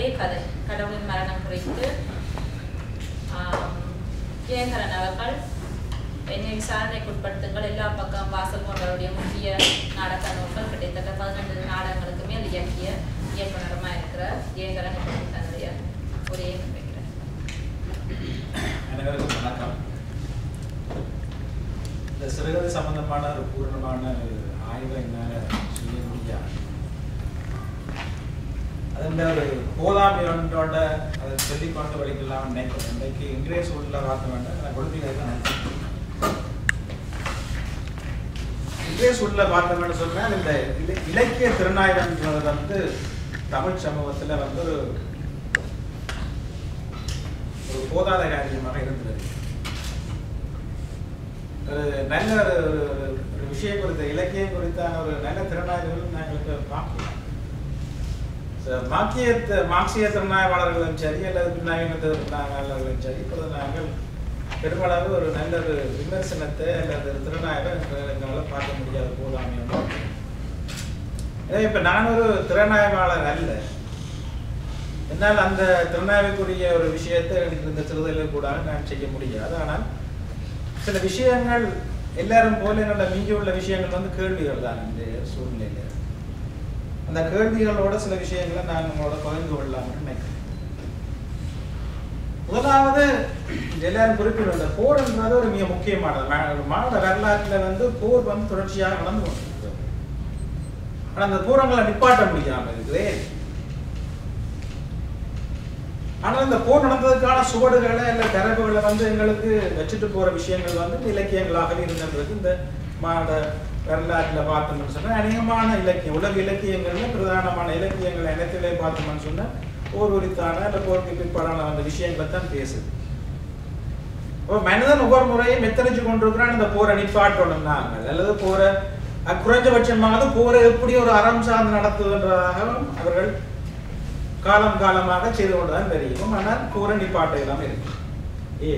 அதே கதை கடவுளின் மரணம் குறித்து ஆம், ஜெயகரன் அவர்கள் என்னை விசாரணைக்கு உட்படுத்துங்கள் எல்லா பக்கம் வாசல் போன்றவருடைய முக்கிய நாடக நூல்கள் கிட்டத்தட்ட பதினெட்டு நாடகங்களுக்குமே அது இயக்கிய இயக்குனருமா இருக்கிற ஜெயகரன் தன்னுடைய உரையை முன்வைக்கிறார். அனைவருக்கும் வணக்கம். இந்த சிறுகதை சம்பந்தமான ஒரு பூர்ணமான ஒரு ஆய்வை என்னால் செய்ய முடியாது. அதில் ஒரு போதாமை ஒன்றோட அதை சொல்லிக்கொண்டு படிக்கலாம் நினைக்கிறேன். இன்றைக்கு இன்றைய சூழலில் பார்க்க வேண்டாம். நான் கொடுத்தீங்க தான். இன்றைய சூழலில் பார்த்தோம்னு சொன்னால் இந்த இலக்கிய திறனாய்வுன்றது வந்து தமிழ் சமூகத்தில் வந்து ஒரு ஒரு போதாத காரியமாக இருந்தது. ஒரு நல்ல ஒரு விஷயம் குறித்த இலக்கியம் குறித்தான ஒரு நல்ல திறனாய்வுகள் நாங்கள் பார்க்கலாம் மார்க்சிய மார்க்சிய திறனாய்வாளர்களும் சரி அல்லது பின்னாளின திறனாய்வாளர்களும் சரி இப்பொழுது நாங்கள் பெருமளவு ஒரு நல்ல ஒரு விமர்சனத்தை அல்லது ஒரு திறனாய்வை எங்களால் பார்க்க முடியாத போதாமையும் எனவே இப்போ நான் ஒரு திறனாய்வாளர் அல்ல. என்னால் அந்த திறனாய்வுக்குரிய ஒரு விஷயத்தை எனக்கு இந்த சிறுதலில் கூட நான் செய்ய முடியாது. ஆனால் சில விஷயங்கள் எல்லாரும் போல என்னோட மிஞ்சி உள்ள விஷயங்கள் வந்து கேள்விகள் தான் இந்த சூழ்நிலையில். அந்த கேள்விகளோட சில விஷயங்களை நான் உங்களோட பகிர்ந்து கொள்ளலாம்னு நினைக்கிறேன். முதலாவது எல்லாரும் குறிப்பிடும் போர் போர்ன்றது ஒரு மிக முக்கியமானது. மாநில வரலாற்றில் வந்து போர் வந்து தொடர்ச்சியாக நடந்து கொண்டிருக்கிறது. ஆனா அந்த போரங்களை நிப்பாட்ட முடியாம இருக்குது. ஆனால் இந்த போர் நடந்ததுக்கான சுவடுகளை இல்ல தரவுகளை வந்து எங்களுக்கு வச்சுட்டு போற விஷயங்கள் வந்து இந்த இலக்கியங்களாகவே இருந்தது. இந்த மாட வரலாற்றில் பார்த்தோம்னு சொன்னா அநேகமான இலக்கியம் உலக இலக்கியங்கள்ல பிரதானமான இலக்கியங்கள் இனத்திலே பார்த்தோம்னு சொன்னால் போர் உரித்தான இல்லை போருக்கு பிற்பாடான அந்த விஷயங்களை தான் பேசுது. ஒரு மனிதன் ஒவ்வொரு முறையும் எத்தனைச்சு கொண்டிருக்கிறான்? இந்த போரை நிப்பாட்டணும் நாங்கள் அல்லது போரை அஹ், குறைஞ்சபட்சமாவது போரை எப்படி ஒரு அறம் சார்ந்து நடத்துவதாகவும் அவர்கள் காலம் காலமாக செய்து கொண்டுதான் தெரியும். ஆனால் போரை நிப்பாட்ட இல்லாம இருக்கு. ஏ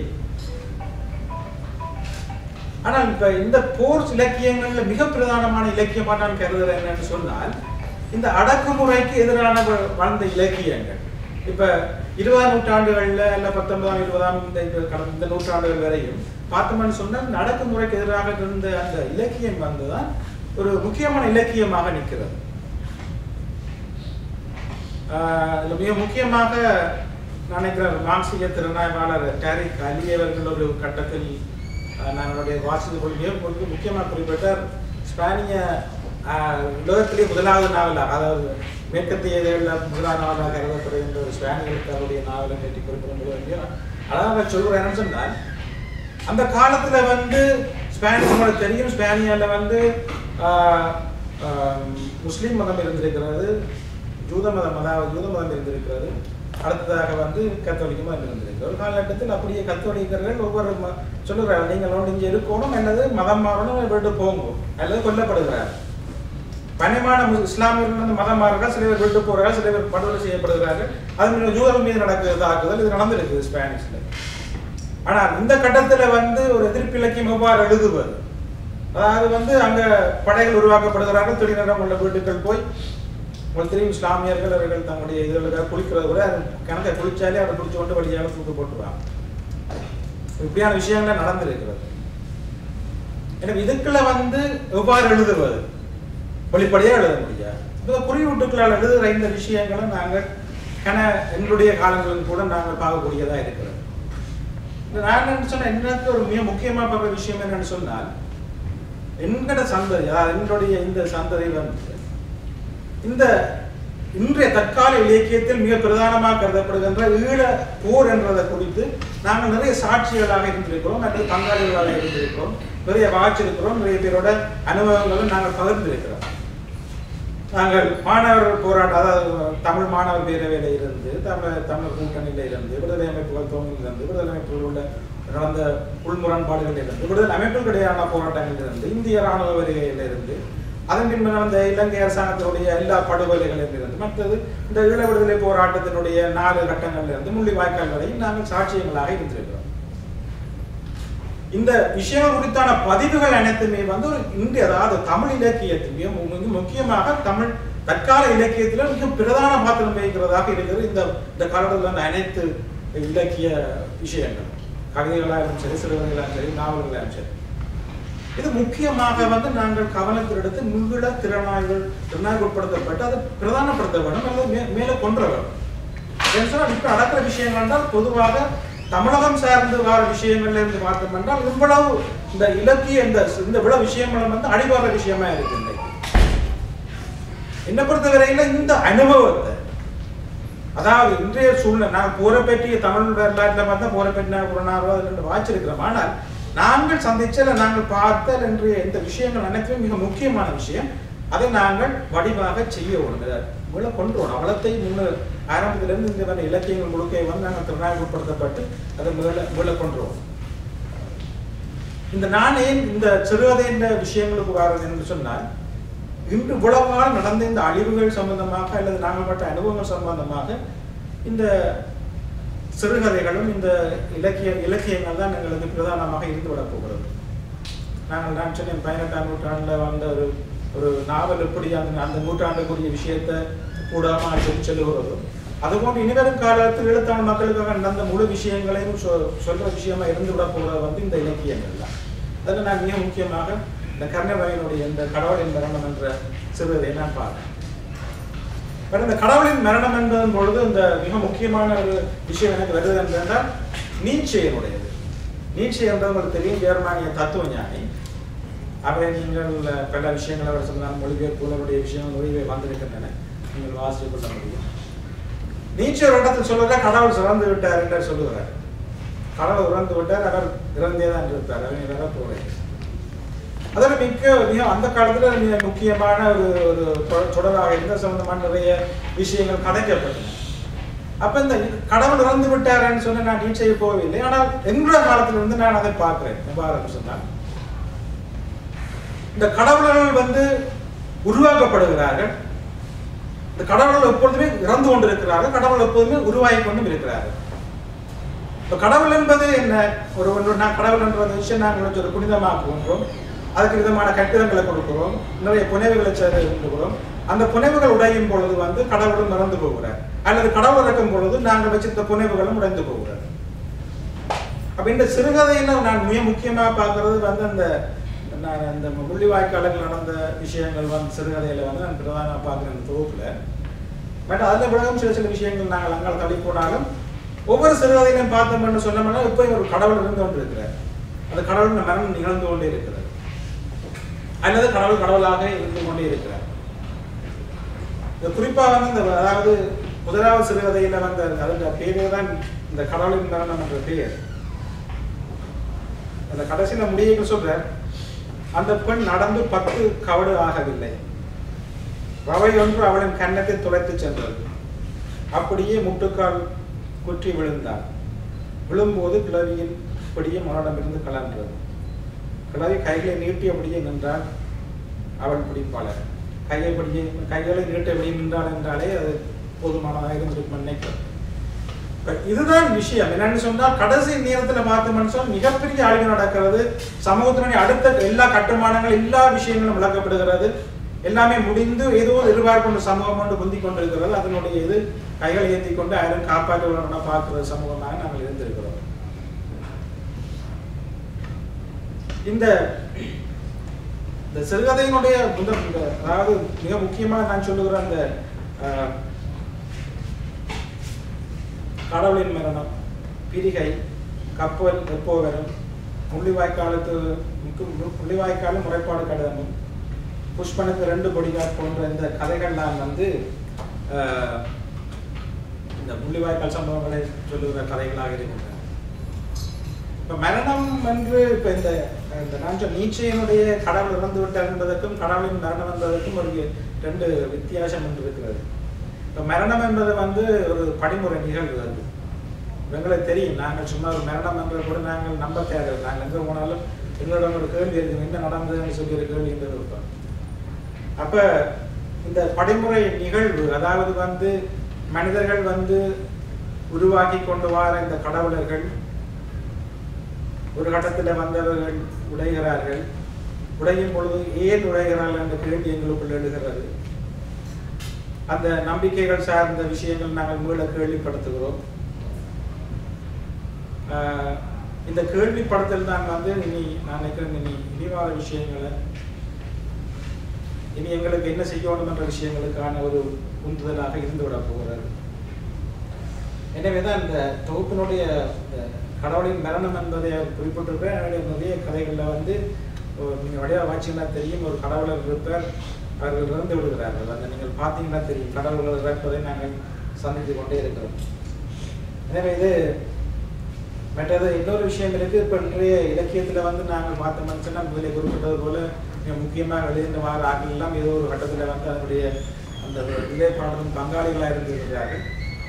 ஆனால் இப்ப இந்த போர் இலக்கியங்கள்ல மிக பிரதானமான இலக்கியமா நான் கருதுறேன் என்னன்னு சொன்னால் இந்த அடக்குமுறைக்கு எதிரான வாழ்ந்த இலக்கியங்கள். இப்ப இருபதாம் நூற்றாண்டுகள்ல இல்ல பத்தொன்பதாம் இருபதாம் இந்த கடந்த இந்த நூற்றாண்டுகள் வரையும் பார்த்தோம்னு சொன்னால் இந்த அடக்குமுறைக்கு எதிராக இருந்த அந்த இலக்கியம் வந்துதான் ஒரு முக்கியமான இலக்கியமாக நிற்கிறது. மிக முக்கியமாக நான் நினைக்கிறேன் மார்க்சிய திறனாய்வாளர் டேரிக் அலி அவர்கள் ஒரு கட்டத்தில் நம்மளுடைய வாசித்து கொள்கையை உங்களுக்கு முக்கியமாக குறிப்பிட்டார் ஸ்பானிய உலகத்திலே முதலாவது நாவலாக அதாவது மேற்கத்திய முதலாவது நாவலாக கருதப்படுகின்ற ஒரு ஸ்பானியர்களுக்கு அவருடைய நாவலை நேற்று குறிப்பிடும்போது அழகாக சொல்கிறேன் என்னன்னு சொன்னால் அந்த காலத்தில் வந்து ஸ்பானிஷ் உங்களுக்கு தெரியும். ஸ்பானியாவில் வந்து முஸ்லீம் மதம் இருந்திருக்கிறது ஜூத மதம் அதாவது ஜூத மதம் இருந்திருக்கிறது. அடுத்ததாக வந்து கத்தோலிக்கமாக இருந்திருக்கு. ஒரு காலகட்டத்தில் அப்படியே கத்தோலிக்கர்கள் ஒவ்வொரு சொல்லுறாங்க நீங்கள் இங்கே இருக்கணும் அல்லது மதம் மாறணும் விட்டு போங்க. அல்லது கொல்லப்படுகிறார். பணிமான இஸ்லாமியர்கள் வந்து மதம் மாறுறாங்க சில பேர் விட்டு போறாங்க சில பேர் படுகொலை செய்யப்படுகிறார்கள். அது மீது ஜூதம் மீது நடக்குது தாக்குதல் இது நடந்திருக்குது ஸ்பானிஷ்ல. ஆனால் இந்த கட்டத்துல வந்து ஒரு எதிர்ப்பு இலக்கியம் எவ்வாறு எழுதுவது? அதாவது வந்து அங்க படைகள் உருவாக்கப்படுகிறார்கள் திடீரென உள்ள வீட்டுக்கள் போய் உங்களுக்கு தெரியும் இஸ்லாமியர்கள் அவர்கள் தங்களுடைய இதுகளுக்காக குளிக்கிறது கூட அது கணக்கை குளிச்சாலே அதை குளிச்சு கொண்டு வழியாக தூக்கு போட்டுருவாங்க. இப்படியான விஷயங்கள் நடந்திருக்கிறது. எனவே இதுக்குள்ள வந்து எவ்வாறு எழுதுவது? வெளிப்படையாக எழுத முடியாது இப்போ குறியீட்டுக்களால் எழுதுகிற இந்த விஷயங்களை நாங்கள் கன எங்களுடைய காலங்களில் கூட நாங்கள் பார்க்கக்கூடியதா இருக்கிறது. இந்த நான் என்ன சொன்ன எனக்கு ஒரு மிக முக்கியமாக பார்க்குற விஷயம் என்னன்னு சொன்னால் எங்கட சந்ததி அதாவது எங்களுடைய இந்த சந்ததி வந்து இந்த இன்றைய தற்கால இலக்கியத்தில் மிக பிரதானமாக கருதப்படுகின்ற ஈழ போர் என்றதை குறித்து நாங்கள் நிறைய சாட்சிகளாக இருந்திருக்கிறோம் நிறைய பங்காளிகளாக இருந்திருக்கிறோம் நிறைய வாய்ச்சிருக்கிறோம் நிறைய பேரோட அனுபவங்களும் நாங்கள் பகிர்ந்திருக்கிறோம். நாங்கள் மாணவர் போராட்டம் அதாவது தமிழ் மாணவர் பேரவையில இருந்து தமிழ் தமிழ் கூட்டணியில இருந்து விடுதலை அமைப்புகள் தோங்கில் விடுதலை அமைப்புகள் உள்ள நடந்த உள்முரண்பாடுகளில் இருந்து விடுதலை அமைப்புகளுடையான போராட்டங்களில் இருந்து இந்திய ராணுவ வருகையிலிருந்து அதன் பின்பு நடந்த இலங்கை அரசாங்கத்தினுடைய எல்லா படுகொலைகளில் இருந்து மற்றது இந்த ஈழ விடுதலை போராட்டத்தினுடைய நாலு கட்டங்களில் இருந்து முள்ளிவாய்க்கால் வரையும் நாங்கள் சாட்சியங்களாக இருந்திருக்கிறோம். இந்த விஷயம் குறித்தான பதிவுகள் அனைத்துமே வந்து ஒரு இந்திய அதாவது தமிழ் இலக்கியத்தில் முக்கியமாக தமிழ் தற்கால இலக்கியத்தில் மிக பிரதான பாத்திரம் வகிக்கிறதாக இருக்கிறது. இந்த இந்த காலத்தில் அந்த அனைத்து இலக்கிய விஷயங்கள் கவிதைகளாகவும் சரி சிறுகதைகளாகவும் சரி நாவல்களாகவும் சரி. இது முக்கியமாக வந்து நாங்கள் கவனத்தில் எடுத்து முன்விட திறனாய்கள் திறனாய்வு அதை பிரதானப்படுத்த வேண்டும் அல்லது மே மேலே கொன்ற வேண்டும் ஏன்னு சொன்னால் இப்போ நடக்கிற விஷயங்கள் என்றால் பொதுவாக தமிழகம் சார்ந்து வர விஷயங்கள்ல இருந்து பார்த்தோம் என்றால் இவ்வளவு இந்த இலக்கிய இந்த இந்த விட விஷயங்கள் வந்து அடிவார விஷயமா இருக்கு இன்னைக்கு என்னை பொறுத்தவரையில இந்த அனுபவத்தை அதாவது இன்றைய சூழ்நிலை நான் போரை பற்றிய தமிழ் வரலாற்றில் பார்த்தா போரை பற்றி நான் ஒரு நாள் வாய்ச்சிருக்கிறோம் ஆனால் நாங்கள் சந்திச்சல நாங்கள் பார்த்த என்று இந்த விஷயங்கள் அனைத்துமே மிக முக்கியமான விஷயம். அதை நாங்கள் வடிவாக செய்ய வேணும் உள்ள கொண்டு வரணும் அவலத்தை முன்ன ஆரம்பத்திலிருந்து இந்த மாதிரி இலக்கியங்கள் முழுக்க வந்து நாங்கள் திறனாய்வு அதை முதல்ல முதல்ல கொண்டு வரணும் இந்த நானே இந்த சிறுகதை என்ற விஷயங்களுக்கு வரது என்று சொன்னால் இன்று உலகால் நடந்த இந்த அழிவுகள் சம்பந்தமாக அல்லது நாங்கள் பட்ட அனுபவங்கள் சம்பந்தமாக இந்த சிறுகதைகளும் இந்த இலக்கிய இலக்கியங்கள் தான் எங்களுக்கு பிரதானமாக இருந்து விடப் போகிறது. நாங்கள் நான் சொன்னேன் பதினெட்டாம் நூற்றாண்டில் வந்த ஒரு ஒரு நாவல் எப்படி அந்த அந்த நூற்றாண்டுக்குரிய விஷயத்தை கூடாமல் சொல்லி சொல்லுகிறதோ அதுபோன்று இனிவரும் காலத்தில் எழுத்தாளர் மக்களுக்காக நடந்த முழு விஷயங்களையும் சொ- சொல்ற விஷயமா இருந்து விட போகிறது வந்து இந்த இலக்கியங்கள் தான். அதில் நான் மிக முக்கியமாக இந்த கர்ணராயனுடைய இந்த கடவுளின் மரணம் என்ற சிறுவதை நான் பார்த்தேன் பட் இந்த கடவுளின் மரணம் என்பதன் பொழுது இந்த மிக முக்கியமான ஒரு விஷயம் எனக்கு வருது என்றால் நீச்சையனுடையது நீச்சை என்றவங்களுக்கு தெரியும் ஜெர்மானிய தத்துவ ஞானி அவரை நீங்கள் பல விஷயங்களை அவர் சொன்னால் மொழிபெயர்ப்பு அவருடைய விஷயங்கள் மொழிபெயர் வந்திருக்கின்றன. நீங்கள் வாசித்துக் கொள்ள முடியும். நீச்சை ஒரு இடத்தில் கடவுள் சிறந்து விட்டார் என்று சொல்லுகிறார். கடவுள் இறந்து விட்டார் அவர் இறந்தே தான் இருப்பார். அவர் வேற போகிறேன் அதில் மிக்க மிக அந்த காலத்தில் மிக முக்கியமான ஒரு ஒரு தொடராக இருந்த சம்பந்தமான நிறைய விஷயங்கள் கதைக்கப்பட்டன. அப்போ இந்த கடவுள் இறந்து விட்டாரன்னு சொன்ன நான் நீச்சையை போகவில்லை. ஆனால் எங்களோட காலத்திலிருந்து நான் அதை பார்க்கிறேன். எவ்வாறு சொன்னால் இந்த கடவுளர்கள் வந்து உருவாக்கப்படுகிறார்கள். இந்த கடவுள்கள் எப்பொழுதுமே இறந்து கொண்டிருக்கிறார்கள். கடவுள் எப்போதுமே உருவாகி கொண்டும் இருக்கிறார்கள். இப்போ கடவுள் என்பது என்ன? ஒரு ஒன்று நான் கடவுள் என்ற விஷயம் நாங்கள் ஒரு புனிதமாக்குகின்றோம் அதுக்கு விதமான கட்டிடங்களை கொடுக்கிறோம் நிறைய புனைவுகளை செய்கிறோம் அந்த புனைவுகள் உடையும் பொழுது வந்து கடவுளும் மறந்து போகிறார். அல்லது கடவுள் இறக்கும் பொழுது நாங்கள் வச்சிருந்த புனைவுகளும் உடைந்து போகிறார். அப்ப இந்த சிறுகதையில நான் மிக முக்கியமா பார்க்கறது வந்து அந்த நான் அந்த முள்ளிவாய்க்காலங்கள் நடந்த விஷயங்கள் வந்து சிறுகதையில வந்து நான் பிரதான பார்க்குறேன் அந்த தொகுப்புல. பட் அதில் விலகும் சில சில விஷயங்கள் நாங்கள் அங்கால் தள்ளி போனாலும் ஒவ்வொரு சிறுகதையிலும் பார்த்தோம்னு சொன்னோம்னா இப்போ ஒரு கடவுள் இருந்து கொண்டு இருக்கிறார் அந்த கடவுள் மரணம் நிகழ்ந்து கொண்டே இருக்கிறார் அல்லது கடவுள் கடவுளாக இருந்து கொண்டே இருக்கிறார். குறிப்பாக வந்து இந்த அதாவது முதலாவது சிறுகதையில வந்த அதோட பேரே தான் இந்த கடவுளின் மரணம் என்ற பெயர் அந்த கடைசியில முடியுங்க சொல்ற அந்த பெண் நடந்து பத்து கவடு ஆகவில்லை. ரவை ஒன்று அவளின் கன்னத்தை துளைத்து சென்றது. அப்படியே முட்டுக்கால் குற்றி விழுந்தாள். விழும்போது கிழவியின் பிடியே மனடமிருந்து கலன்றது. கிழவி கைகளை நீட்டியபடியே நின்றால் அவள் பிடிப்பாளர் கையை படியே கைகளை நீட்டபடியே நின்றாள் என்றாலே அது போதுமானதாக இருந்திருக்கும் நினைக்கிறேன். இதுதான் விஷயம். என்னன்னு சொன்னால் கடைசி நேரத்துல பார்த்தோம்னு மனுஷன் மிகப்பெரிய அழிவு நடக்கிறது. சமூகத்தினுடைய அடுத்த எல்லா கட்டுமானங்கள் எல்லா விஷயங்களும் விளக்கப்படுகிறது. எல்லாமே முடிந்து ஏதோ எதிர்பார்ப்பு சமூகம் கொண்டு குந்தி கொண்டிருக்கிறது. அதனுடைய இது கைகளை ஏந்தி கொண்டு யாரும் காப்பாற்ற பார்க்கிற சமூகமாக நாங்கள் இருந்திருக்கிறோம் இந்த இந்த சிறுகதையினுடைய முதல் அதாவது மிக முக்கியமாக நான் சொல்லுகிற அந்த கடவுளின் மரணம் பிரிகை கப்பல் எப்போவரும் முள்ளிவாய்க்காலத்து முள்ளிவாய்க்காலுக்கு முக்கு- முள்ளிவாய்க்காலும் முறைப்பாடு கடிதமும் புஷ்பனுக்கு ரெண்டு கொடிகார் போன்ற இந்த கதைகள்லாம் வந்து இந்த முள்ளிவாய்க்கால் சம்பவங்களை சொல்லுகிற கதைகளாக இருக்கின்றன. இப்போ மரணம் என்று இப்போ இந்த இந்த நான் நீச்சையினுடைய கடவுள் இறந்து விட்டார் என்பதற்கும் கடவுளின் மரணம் என்பதற்கும் ஒரு ரெண்டு வித்தியாசம் ஒன்று இருக்கிறது. இப்போ மரணம் என்பது வந்து ஒரு படிமுறை நிகழ்வு அது. எங்களுக்கு தெரியும் நாங்கள் சும்மா ஒரு மரணம் என்ற கூட நாங்கள் நம்ப தேவை நாங்கள் எங்கே போனாலும் எங்களிடம் ஒரு கேள்வி இருக்கு என்ன நடந்ததுன்னு சொல்லி ஒரு கேள்வி என்று இருப்போம். அப்ப இந்த படிமுறை நிகழ்வு அதாவது வந்து மனிதர்கள் வந்து உருவாக்கி கொண்டு வர இந்த கடவுளர்கள் ஒரு கட்டத்தில் வந்தவர்கள் உடைகிறார்கள். உடையும் பொழுது ஏன் உடைகிறார்கள் என்ற கேள்வி எங்களுக்குள் எழுகிறது. அந்த நம்பிக்கைகள் சார்ந்த விஷயங்கள் நாங்கள் மீள கேள்விப்படுத்துகிறோம். ஆஹ் இந்த கேள்விப்படுத்தல் தான் வந்து இனி நான் நினைக்கிறேன் இனி இனிவாத விஷயங்களை இனி எங்களுக்கு என்ன செய்யணும் என்ற விஷயங்களுக்கான ஒரு உந்துதலாக இருந்து விட போகிறார் எனவே தான் இந்த தொகுப்பினுடைய இந்த கடவுளின் மரணம் என்பதை அவர் குறிப்பிட்டிருக்கிறார். அவருடைய நிறைய கதைகளில் வந்து நீங்கள் வழியாக வாட்சிங்கன்னா தெரியும் ஒரு கடவுளர் இருப்பார் அவர்கள் இறந்து விடுகிறார்கள். அந்த நீங்கள் பார்த்தீங்கன்னா தெரியும். கடவுள்கள் இறப்பதை நாங்கள் சந்தித்து கொண்டே இருக்கிறோம். எனவே இது மற்றது இன்னொரு விஷயம் இருக்கு. இப்போ இன்றைய இலக்கியத்தில் வந்து நாங்கள் பார்த்தோம்னு சொன்னால் முதலில் குறிப்பிட்டது போல மிக முக்கியமாக எழுதின வார ஆட்கள் எல்லாம் ஏதோ ஒரு கட்டத்தில் வந்து அதனுடைய அந்த நிலைப்பாடும் பங்காளிகளாக இருந்திருக்கிறார்கள்.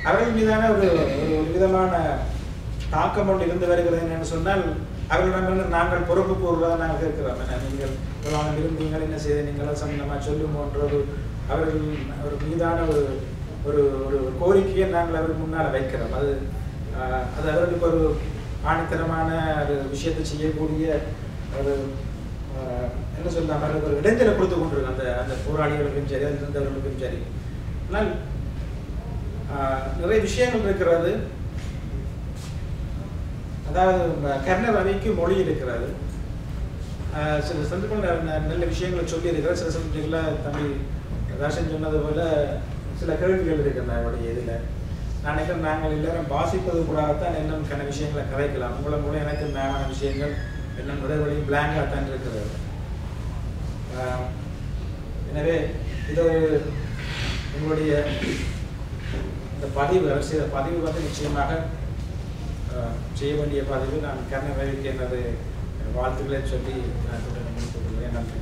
அவர்கள் மீதான ஒரு ஒரு விதமான தாக்கம் ஒன்று இருந்து வருகிறது என்று சொன்னால் அவர்களிடமிருந்து நாங்கள் பொறுப்பு கூறுவதாக நாங்கள் இருக்கிறோம் என நீங்கள் இவ்வளவு இருந்தீங்கள் என்ன செய்த நீங்கள் சம்பந்தமாக சொல்லுமோன்ற ஒரு அவர்கள் ஒரு மீதான ஒரு ஒரு ஒரு கோரிக்கையை நாங்கள் அவர் முன்னால் வைக்கிறோம். அது அது அவர்களுக்கு ஒரு ஆணித்தரமான ஒரு விஷயத்தை செய்யக்கூடிய ஒரு என்ன சொல்லலாம் அவர்களுக்கு ஒரு இடைஞ்சலை கொடுத்து கொண்டிருக்கு அந்த அந்த போராளிகளுக்கும் சரி அதில் இருந்தவர்களுக்கும் சரி. ஆனால் நிறைய விஷயங்கள் இருக்கிறது. அதாவது ம- கர்ண ரவிக்கு மொழி இருக்கிறது சில சந்தர்ப்பங்கள் நல்ல விஷயங்களை சொல்லி இருக்கிறார் சில சந்தர்ப்பங்களில் தம்பி தர்ஷன் சொன்னது போல சில கேள்விகள் இருக்கின்றன அவருடைய இதில். நான் நினைக்கிறேன் நாங்கள் எல்லாரும் வாசிப்பது கூடாதான் இன்னும் கன விஷயங்களை கதைக்கலாம் உங்களை மூலம் எனக்கு மேலான விஷயங்கள் இன்னும் விடவழி பிளாங்காக தான் இருக்கிறது. எனவே இது ஒரு உங்களுடைய இந்த பதிவு அவர் செய்த பதிவு வந்து நிச்சயமாக செய்ய வேண்டிய பாதையில் நான் கர்ணவேலுக்கு எனது வாழ்த்துக்களை சொல்லி நான் நன்றி.